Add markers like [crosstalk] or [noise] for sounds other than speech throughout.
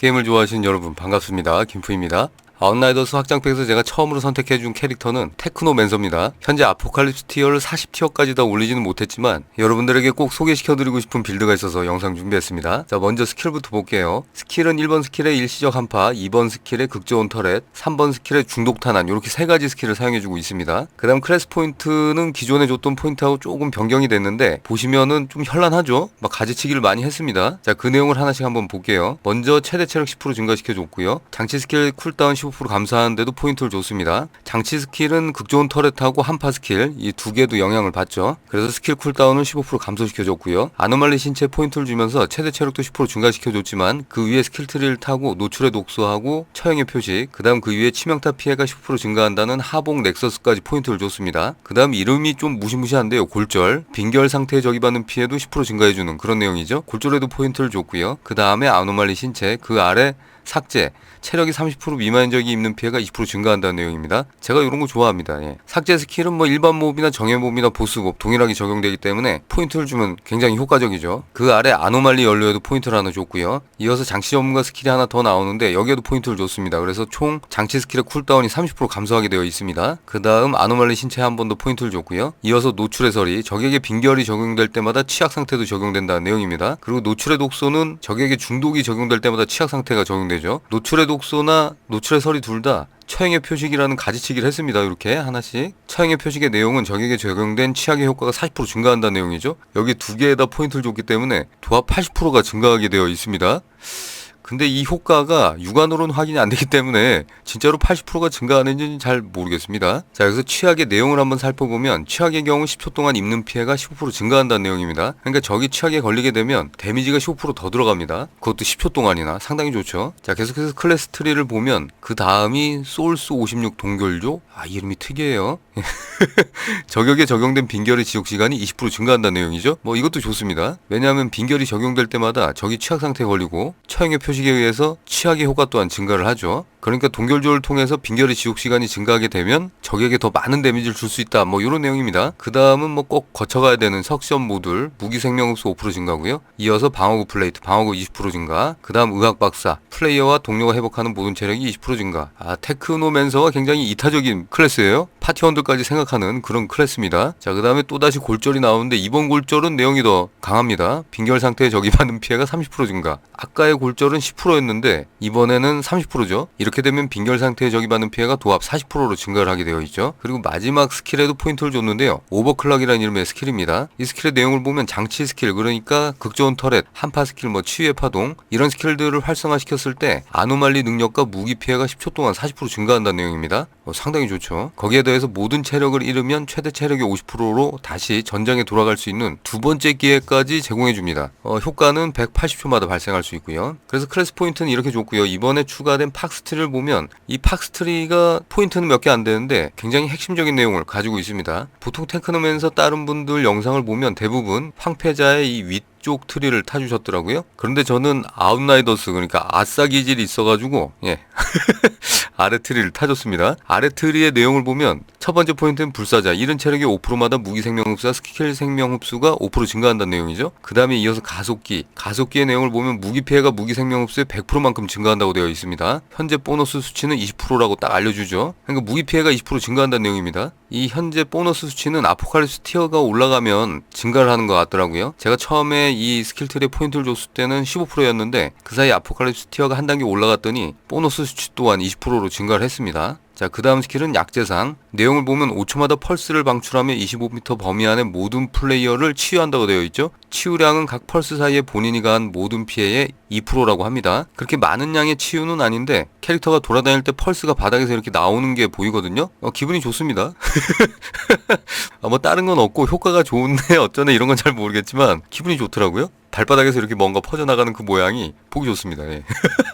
게임을 좋아하시는 여러분 반갑습니다. 김프입니다. 아웃라이더스 확장팩에서 제가 처음으로 선택해준 캐릭터는 테크노맨서입니다. 현재 아포칼립스 티어를 40티어까지 다 올리지는 못했지만 여러분들에게 꼭 소개시켜드리고 싶은 빌드가 있어서 영상 준비했습니다. 자 먼저 스킬부터 볼게요. 스킬은 1번 스킬의 일시적 한파, 2번 스킬의 극저온 터렛, 3번 스킬의 중독 탄환 이렇게 세 가지 스킬을 사용해주고 있습니다. 그 다음 클래스 포인트는 기존에 줬던 포인트하고 조금 변경이 됐는데 보시면은 좀 현란하죠? 막 가지치기를 많이 했습니다. 자 그 내용을 하나씩 한번 볼게요. 먼저 최대 체력 10% 증가시켜줬고요. 장치 스킬 쿨다운 15% 감소하는데도 포인트를 줬습니다. 장치 스킬은 극좋은 터렛하고 한파 스킬 이 두 개도 영향을 받죠. 그래서 스킬 쿨다운을 15% 감소시켜줬고요. 아노말리 신체 포인트를 주면서 최대 체력도 10% 증가시켜줬지만 그 위에 스킬 트리를 타고 노출의 독소하고 처형의 표시 그 다음 그 위에 치명타 피해가 10% 증가한다는 하복 넥서스까지 포인트를 줬습니다. 그 다음 이름이 좀 무시무시한데요. 골절 빈결 상태에 적이받는 피해도 10% 증가해주는 그런 내용이죠. 골절에도 포인트를 줬고요. 그 다음에 아노말리 신체 그 아래 삭제 체력이 30% 미만인 적이 입는 피해가 20% 증가한다는 내용입니다. 제가 이런 거 좋아합니다. 예. 삭제 스킬은 뭐 일반 몹이나 정예 몹이나 보스급 동일하게 적용되기 때문에 포인트를 주면 굉장히 효과적이죠. 그 아래 아노말리 연료에도 포인트를 하나 줬고요. 이어서 장치 전문가 스킬이 하나 더 나오는데 여기에도 포인트를 줬습니다. 그래서 총 장치 스킬의 쿨다운이 30% 감소하게 되어 있습니다. 그 다음 아노말리 신체에 한 번 더 포인트를 줬고요. 이어서 노출의 설이 적에게 빈결이 적용될 때마다 치약 상태도 적용된다는 내용입니다. 그리고 노출의 독소는 적에게 중독이 적용될 때마다 치약 상태가 적용되죠. 노출의 독소나 노출의 설이 둘 다 처형의 표식이라는 가지치기를 했습니다. 이렇게 하나씩. 처형의 표식의 내용은 적에게 적용된 치약의 효과가 40% 증가한다는 내용이죠. 여기 두 개에다 포인트를 줬기 때문에 도합 80%가 증가하게 되어 있습니다. 근데 이 효과가 육안으로는 확인이 안 되기 때문에 진짜로 80%가 증가하는지는 잘 모르겠습니다. 자, 여기서 취약의 내용을 한번 살펴보면 취약의 경우 10초 동안 입는 피해가 15% 증가한다는 내용입니다. 그러니까 적이 취약에 걸리게 되면 데미지가 15%더 들어갑니다. 그것도 10초 동안이나 상당히 좋죠. 자, 계속해서 클래스 트리를 보면 그 다음이 소울스 56 동결조. 아, 이름이 특이해요. [laughs] 저격에 적용된 빈결의 지속 시간이 20% 증가한다는 내용이죠. 뭐 이것도 좋습니다. 왜냐하면 빈결이 적용될 때마다 적이 취약 상태에 걸리고 처형의 표식에 의해서 취약의 효과 또한 증가를 하죠. 그러니까 동결조를 통해서 빈결의 지속 시간이 증가하게 되면 적에게 더 많은 데미지를 줄 수 있다. 뭐 이런 내용입니다. 그 다음은 뭐 꼭 거쳐가야 되는 석션 모듈, 무기 생명흡수 5% 증가고요. 이어서 방어구 플레이트, 방어구 20% 증가. 그 다음 의학 박사, 플레이어와 동료가 회복하는 모든 체력이 20% 증가. 아 테크노맨서가 굉장히 이타적인 클래스예요. 파티원들까지 생각하는 그런 클래스입니다. 자, 그 다음에 또 다시 골절이 나오는데 이번 골절은 내용이 더 강합니다. 빈결 상태에 적이 받는 피해가 30% 증가. 아까의 골절은 10%였는데 이번에는 30%죠. 이렇게 되면 빈결 상태에 적이 받는 피해가 도합 40%로 증가를 하게 되어 있죠. 그리고 마지막 스킬에도 포인트를 줬는데요. 오버클럭이라는 이름의 스킬입니다. 이 스킬의 내용을 보면 장치 스킬, 그러니까 극좋은 터렛, 한파 스킬, 뭐 치유의 파동 이런 스킬들을 활성화시켰을 때 아노말리 능력과 무기 피해가 10초 동안 40% 증가한다는 내용입니다. 어, 상당히 좋죠. 거기에 더해서 모든 체력을 잃으면 최대 체력의 50%로 다시 전장에 돌아갈 수 있는 두 번째 기회까지 제공해 줍니다. 어, 효과는 180초마다 발생할 수 있고요. 그래서 클래스 포인트는 이렇게 줬고요. 이번에 추가된 팍스트리를 보면 이 팍스트리가 포인트는 몇 개 안 되는데 굉장히 핵심적인 내용을 가지고 있습니다. 보통 탱크노면서 다른 분들 영상을 보면 대부분 황폐자의 이 윗, 쪽 트리를 타주셨더라고요. 그런데 저는 아웃라이더스 그러니까 아싸 기질이 있어가지고 예 [laughs] 아래 트리를 타줬습니다. 아래 트리의 내용을 보면 첫 번째 포인트는 불사자 이른 체력의 5%마다 무기 생명 흡수와 스킬 생명 흡수가 5% 증가한다는 내용이죠. 그 다음에 이어서 가속기 가속기의 내용을 보면 무기 피해가 무기 생명 흡수의 100%만큼 증가한다고 되어 있습니다. 현재 보너스 수치는 20%라고 딱 알려주죠. 그러니까 무기 피해가 20% 증가한다는 내용입니다. 이 현재 보너스 수치는 아포칼립스 티어가 올라가면 증가를 하는 것 같더라고요. 제가 처음에 이 스킬 트리에 포인트를 줬을 때는 15%였는데 그 사이 아포칼립스 티어가 한 단계 올라갔더니 보너스 수치 또한 20%로 증가를 했습니다. 자, 그 다음 스킬은 약재상. 내용을 보면 5초마다 펄스를 방출하며 25m 범위 안에 모든 플레이어를 치유한다고 되어 있죠. 치유량은 각 펄스 사이에 본인이 가한 모든 피해의 2%라고 합니다. 그렇게 많은 양의 치유는 아닌데 캐릭터가 돌아다닐 때 펄스가 바닥에서 이렇게 나오는 게 보이거든요. 어, 기분이 좋습니다. [laughs] 아, 뭐 다른 건 없고 효과가 좋은데 [laughs] 어쩌네 이런 건 잘 모르겠지만 기분이 좋더라고요. 발바닥에서 이렇게 뭔가 퍼져나가는 그 모양이 보기 좋습니다. 예.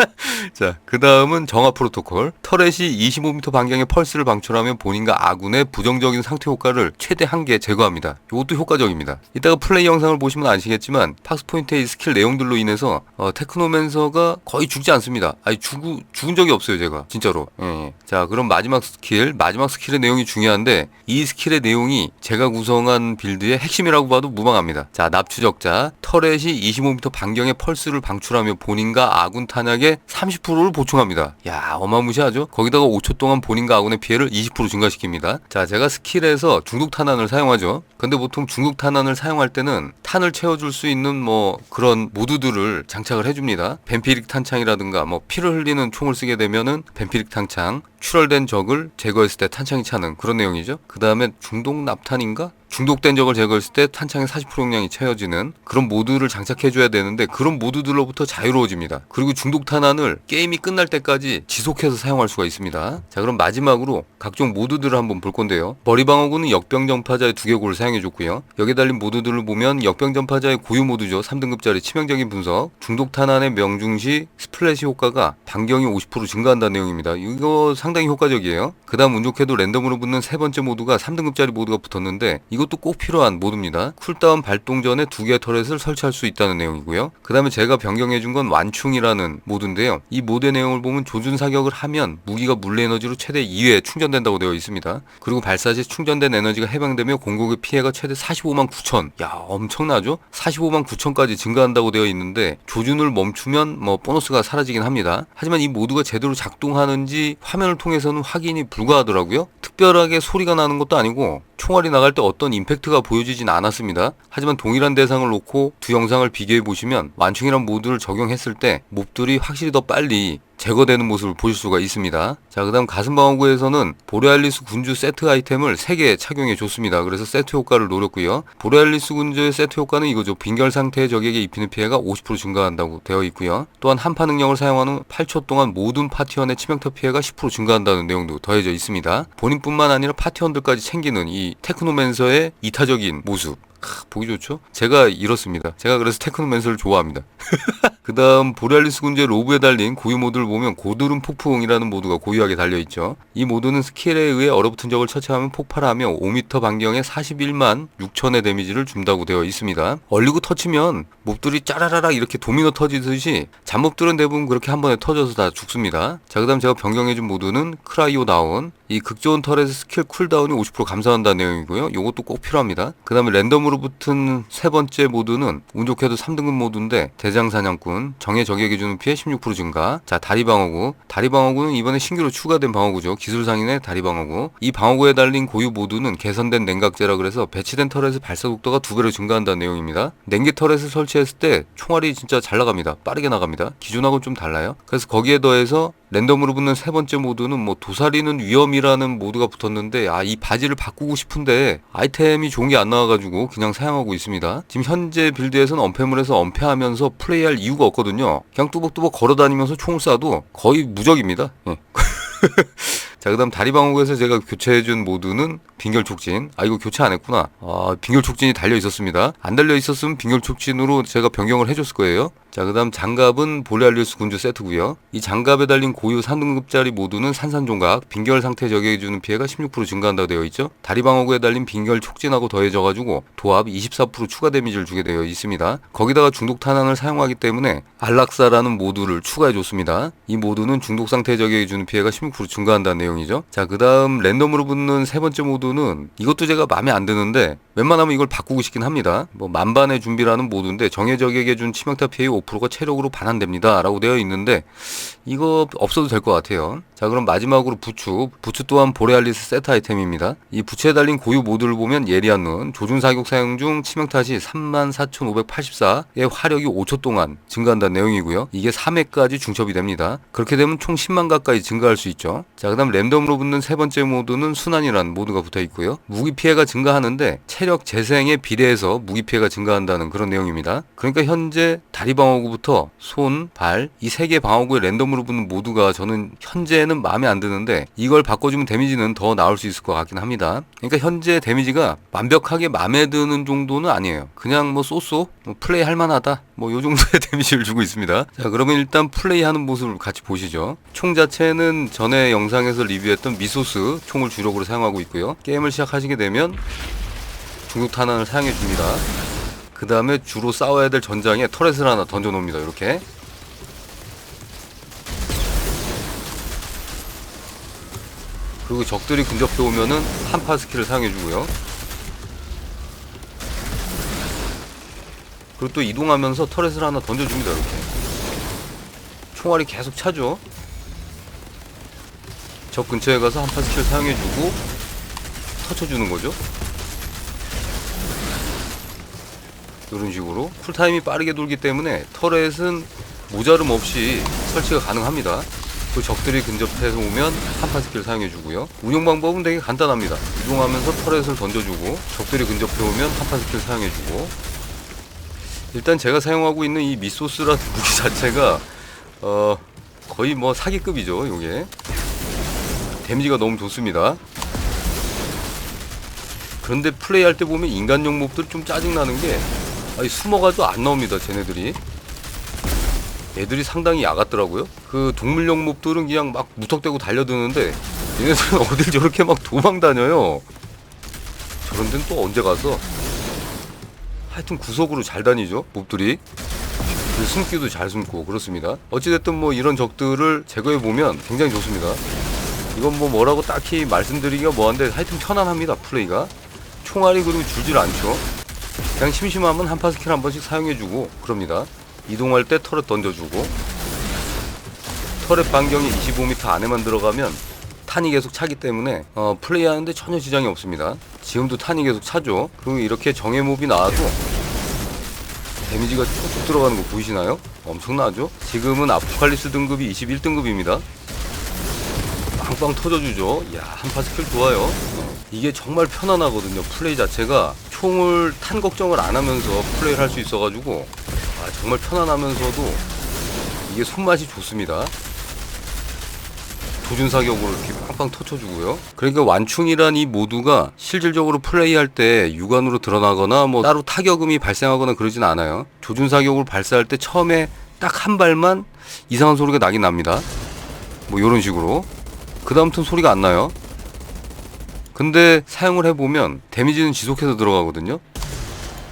[laughs] 자, 그 다음은 정화 프로토콜. 터렛이 25m 반경의 펄스를 방출하며 본인과 아군의 부정적인 상태 효과를 최대 한계 제거합니다. 이것도 효과적입니다. 이따가 플레이 영상을 보시면 아시겠지만 팍스포인트의 스킬 내용들로 인해서 어, 테크노맨서가 거의 죽지 않습니다. 아니 죽, 죽은 적이 없어요 제가 진짜로. 예, 예. 자 그럼 마지막 스킬 마지막 스킬의 내용이 중요한데 이 스킬의 내용이 제가 구성한 빌드의 핵심이라고 봐도 무방합니다. 자 납추적자 터렛이 25m 반경의 펄스를 방출하며 본인과 아군 탄약의 30%를 보충합니다. 야 어마무시하죠? 거기다가 5초 동안 본인과 아군의 피해를 20% 증가시킵니다. 자 제가 스킬에서 중독 탄환을 사용하죠. 근데 보통 중독 탄환을 사용할 때는 탄을 채워줄 수 있는 뭐 그런 모드들을 장착을 해줍니다. 뱀피릭 탄창이라든가 뭐 피를 흘리는 총을 쓰게 되면은 뱀피릭 탄창, 출혈된 적을 제거했을 때 탄창이 차는 그런 내용이죠. 그 다음에 중독 납탄인가? 중독된 적을 제거했을 때 탄창의 40% 용량이 채워지는 그런 모드를 장착해줘야 되는데 그런 모드들로부터 자유로워집니다. 그리고 중독 탄환을 게임이 끝날 때까지 지속해서 사용할 수가 있습니다. 자 그럼 마지막으로 각종 모드들을 한번 볼 건데요. 머리방어구는 역병전파자의 두개골을 사용해줬고요. 여기에 달린 모드들을 보면 역병전파자의 고유 모드죠. 3등급짜리 치명적인 분석, 중독 탄환의 명중시 스플래시 효과가 반경이 50% 증가한다는 내용입니다. 이거 상당히 효과적이에요. 그 다음 운 좋게도 랜덤으로 붙는 세 번째 모드가 3등급짜리 모드가 붙었는데 이것도 꼭 필요한 모드입니다. 쿨다운 발동 전에 두 개의 터렛을 설치할 수 있다는 내용이고요. 그 다음에 제가 변경해준 건 완충이라는 모드인데요. 이 모드의 내용을 보면 조준 사격을 하면 무기가 물리 에너지로 최대 2회 충전된다고 되어 있습니다. 그리고 발사 시 충전된 에너지가 해방되며 공격의 피해가 최대 45만 9천. 야 엄청나죠? 45만 9천까지 증가한다고 되어 있는데 조준을 멈추면 뭐 보너스가 사라지긴 합니다. 하지만 이 모드가 제대로 작동하는지 화면을 통해서는 확인이 불가하더라고요. 특별하게 소리가 나는 것도 아니고 총알이 나갈 때 어떤 임팩트가 보여지진 않았습니다. 하지만 동일한 대상을 놓고 두 영상을 비교해 보시면 완충이란 모드를 적용했을 때 몹들이 확실히 더 빨리 제거되는 모습을 보실 수가 있습니다. 자, 그 다음 가슴방어구에서는 보레알리스 군주 세트 아이템을 3개 착용해 줬습니다. 그래서 세트 효과를 노렸고요. 보레알리스 군주의 세트 효과는 이거죠. 빈결 상태의 적에게 입히는 피해가 50% 증가한다고 되어 있고요. 또한 한파 능력을 사용한 후 8초 동안 모든 파티원의 치명타 피해가 10% 증가한다는 내용도 더해져 있습니다. 본인뿐만 아니라 파티원들까지 챙기는 이 테크노맨서의 이타적인 모습. 크, 보기 좋죠? 제가 이렇습니다. 제가 그래서 테크노맨서를 좋아합니다. [laughs] 그 다음 보레알리스 군주의 로브에 달린 고유 모드를 보면 고드름 폭풍이라는 모드가 고유하게 달려있죠. 이 모드는 스킬에 의해 얼어붙은 적을 처치하면 폭발하며 5m 반경에 41만 6천의 데미지를 준다고 되어 있습니다. 얼리고 터치면 몹들이 짜라라락 이렇게 도미노 터지듯이 잡몹들은 대부분 그렇게 한 번에 터져서 다 죽습니다. 자, 그 다음 제가 변경해준 모드는 크라이오 다운. 이 극좋은 털에서 스킬 쿨다운이 50% 감소한다는 내용이고요. 이것도 꼭 필요합니다. 그 다음에 랜덤으로 붙은 세 번째 모드는 운 좋게도 3등급 모드인데 대장 사냥꾼 정의 적에게 주는 피해 16% 증가. 자 다리 방어구. 다리 방어구는 이번에 신규로 추가된 방어구죠. 기술 상인의 다리 방어구. 이 방어구에 달린 고유 모드는 개선된 냉각제라 그래서 배치된 털에서 발사 속도가 두 배로 증가한다는 내용입니다. 냉기 털에서 설치했을 때 총알이 진짜 잘 나갑니다. 빠르게 나갑니다. 기존하고는 좀 달라요. 그래서 거기에 더해서 랜덤으로 붙는 세 번째 모드는 뭐 도사리는 위험이라는 모드가 붙었는데 아 이 바지를 바꾸고 싶은데 아이템이 좋은 게 안 나와가지고 그냥 사용하고 있습니다. 지금 현재 빌드에서는 언패물에서 언패하면서 플레이할 이유가 없거든요. 그냥 뚜벅뚜벅 걸어다니면서 총을 쏴도 거의 무적입니다. 예. [laughs] 자, 그 다음 다리방어구에서 제가 교체해준 모드는 빙결 촉진. 아, 이거 교체 안 했구나. 아, 빙결 촉진이 달려 있었습니다. 안 달려 있었으면 빙결 촉진으로 제가 변경을 해줬을 거예요. 자, 그 다음 장갑은 보레알리우스 군주 세트고요 이 장갑에 달린 고유 3등급짜리 모드는 산산종각, 빙결 상태 적용해주는 피해가 16% 증가한다고 되어 있죠. 다리방어구에 달린 빙결 촉진하고 더해져가지고 도합 24% 추가 데미지를 주게 되어 있습니다. 거기다가 중독 탄환을 사용하기 때문에 안락사라는 모드를 추가해줬습니다. 이 모드는 중독 상태 적용해주는 피해가 16% 증가한다는 내용 이죠. 자, 그 다음 랜덤으로 붙는 세 번째 모드는 이것도 제가 마음에 안 드는데 웬만하면 이걸 바꾸고 싶긴 합니다. 뭐 만반의 준비라는 모드인데 정해 적에게 준 치명타 피해 5%가 체력으로 반환됩니다. 라고 되어 있는데 이거 없어도 될 것 같아요. 자 그럼 마지막으로 부추 부추 또한 보레알리스 세트 아이템입니다. 이 부추에 달린 고유 모드를 보면 예리한 눈 조준 사격 사용 중 치명타시 34,584의 화력이 5초 동안 증가한다는 내용이고요. 이게 3회까지 중첩이 됩니다. 그렇게 되면 총 10만 가까이 증가할 수 있죠. 자 그 다음 랜덤으로 붙는 세 번째 모드는 순환이라는 모드가 붙어 있고요. 무기 피해가 증가하는데 체력 재생에 비례해서 무기 피해가 증가한다는 그런 내용입니다. 그러니까 현재 다리 방어구부터 손, 발 이 세 개 방어구에 랜덤으로 붙는 모두가 저는 현재 현재는 마음에 안 드는데 이걸 바꿔주면 데미지는 더 나올 수 있을 것 같긴 합니다. 그러니까 현재 데미지가 완벽하게 마음에 드는 정도는 아니에요. 그냥 뭐 쏘쏘 뭐 플레이 할 만하다 뭐 요 정도의 [laughs] 데미지를 주고 있습니다. 자 그러면 일단 플레이하는 모습을 같이 보시죠. 총 자체는 전에 영상에서 리뷰했던 미소스 총을 주력으로 사용하고 있고요. 게임을 시작하시게 되면 중국 탄환을 사용해 줍니다. 그 다음에 주로 싸워야 될 전장에 터렛을 하나 던져 놓습니다. 이렇게 그리고 적들이 근접해 오면은 한파 스킬을 사용해 주고요. 그리고 또 이동하면서 터렛을 하나 던져줍니다. 이렇게 총알이 계속 차죠. 적 근처에 가서 한파 스킬 사용해 주고 터쳐주는 거죠. 이런 식으로 쿨타임이 빠르게 돌기 때문에 터렛은 모자름 없이 설치가 가능합니다. 그 적들이 근접해서 오면 한파 스킬 사용해 주고요. 운영 방법은 되게 간단합니다. 이동하면서 터렛을 던져주고 적들이 근접해 오면 한파 스킬 사용해 주고 일단 제가 사용하고 있는 이 미소스라는 [laughs] 무기 자체가 어 거의 뭐 사기급이죠. 요게 데미지가 너무 좋습니다. 그런데 플레이할 때 보면 인간용 몹들 좀 짜증나는 게 아니 숨어가도 안 나옵니다. 쟤네들이 애들이 상당히 야같더라고요. 그 동물용 몹들은 그냥 막 무턱대고 달려드는데 얘네들은 [laughs] 어딜 저렇게 막 도망 다녀요. 저런 데는 또 언제 가서 하여튼 구석으로 잘 다니죠 몹들이 그리고 숨기도 잘 숨고 그렇습니다. 어찌됐든 뭐 이런 적들을 제거해 보면 굉장히 좋습니다. 이건 뭐 뭐라고 딱히 말씀드리기가 뭐한데 하여튼 편안합니다 플레이가 총알이 그리고 줄질 않죠. 그냥 심심하면 한파 스킬 한 번씩 사용해주고 그럽니다. 이동할 때 터렛 던져주고 터렛 반경이 25m 안에만 들어가면 탄이 계속 차기 때문에 어, 플레이하는데 전혀 지장이 없습니다. 지금도 탄이 계속 차죠. 그리고 이렇게 정예 몹이 나와도 데미지가 쭉쭉 들어가는 거 보이시나요? 엄청나죠? 지금은 아포칼립스 등급이 21등급입니다. 빵빵 터져주죠. 야 한파 스킬 좋아요. 이게 정말 편안하거든요. 플레이 자체가 총을 탄 걱정을 안 하면서 플레이를 할 수 있어가지고 아, 정말 편안하면서도 이게 손맛이 좋습니다. 도준 사격으로 이렇게 빵빵 터쳐주고요. 그러니까 완충이란 이 모두가 실질적으로 플레이할 때 육안으로 드러나거나 뭐 따로 타격음이 발생하거나 그러진 않아요. 조준 사격을 발사할 때 처음에 딱 한 발만 이상한 소리가 나긴 납니다. 뭐 이런 식으로. 그 다음부터는 소리가 안 나요. 근데 사용을 해보면 데미지는 지속해서 들어가거든요.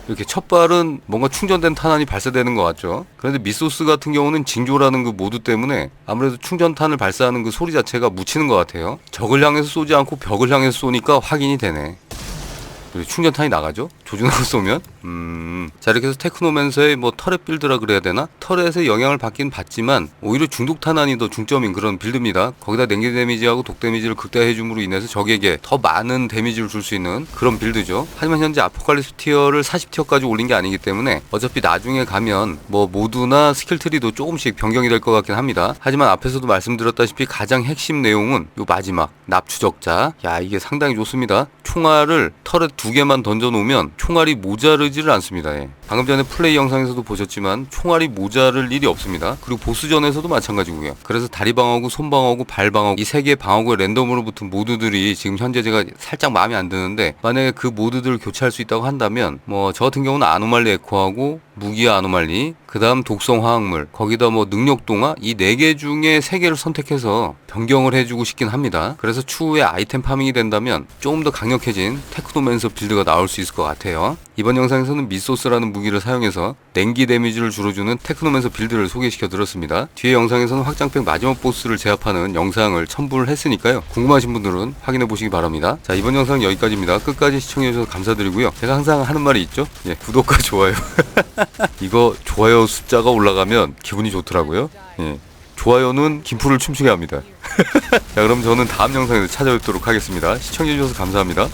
이렇게 첫 발은 뭔가 충전된 탄환이 발사되는 것 같죠. 그런데 미소스 같은 경우는 징조라는 그 모드 때문에 아무래도 충전탄을 발사하는 그 소리 자체가 묻히는 것 같아요. 적을 향해서 쏘지 않고 벽을 향해서 쏘니까 확인이 되네. 충전탄이 나가죠? 조준하고 쏘면? 음. 자, 이렇게 해서 테크노맨서의 뭐 터렛 빌드라 그래야 되나? 터렛의 영향을 받긴 받지만 오히려 중독 탄환이 더 중점인 그런 빌드입니다. 거기다 냉기 데미지하고 독 데미지를 극대화해줌으로 인해서 적에게 더 많은 데미지를 줄 수 있는 그런 빌드죠. 하지만 현재 아포칼립스 티어를 40티어까지 올린 게 아니기 때문에 어차피 나중에 가면 뭐 모두나 스킬 트리도 조금씩 변경이 될 것 같긴 합니다. 하지만 앞에서도 말씀드렸다시피 가장 핵심 내용은 요 마지막 납추적자. 야, 이게 상당히 좋습니다. 총알을 터렛 두 개만 던져 놓으면 총알이 모자르지를 않습니다. 예. 방금 전에 플레이 영상에서도 보셨지만 총알이 모자를 일이 없습니다. 그리고 보스전에서도 마찬가지고요. 그래서 다리 방어구, 손 방어구, 발 방어구 이 세개 방어구에 랜덤으로 붙은 모드들이 지금 현재 제가 살짝 마음에 안 드는데 만약에 그 모드들을 교체할 수 있다고 한다면 뭐 저 같은 경우는 아노말리 에코하고 무기와 아노말리 그 다음 독성 화학물 거기다 뭐 능력 동화 이 네 개 중에 세 개를 선택해서 변경을 해주고 싶긴 합니다. 그래서 추후에 아이템 파밍이 된다면 조금 더 강력해진 테크노맨서 빌드가 나올 수 있을 것 같아요. 이번 영상에서는 미소스라는 무기를 사용해서 냉기 데미지를 줄여주는 테크노맨서 빌드를 소개시켜 드렸습니다. 뒤에 영상에서는 확장팩 마지막 보스를 제압하는 영상을 첨부를 했으니까요. 궁금하신 분들은 확인해 보시기 바랍니다. 자 이번 영상은 여기까지입니다. 끝까지 시청해 주셔서 감사드리고요. 제가 항상 하는 말이 있죠. 예, 구독과 좋아요. [laughs] 이거 좋아요 숫자가 올라가면 기분이 좋더라고요. 예. 좋아요는 김프를 춤추게 합니다. [laughs] 자, 그럼 저는 다음 영상에서 찾아뵙도록 하겠습니다. 시청해주셔서 감사합니다.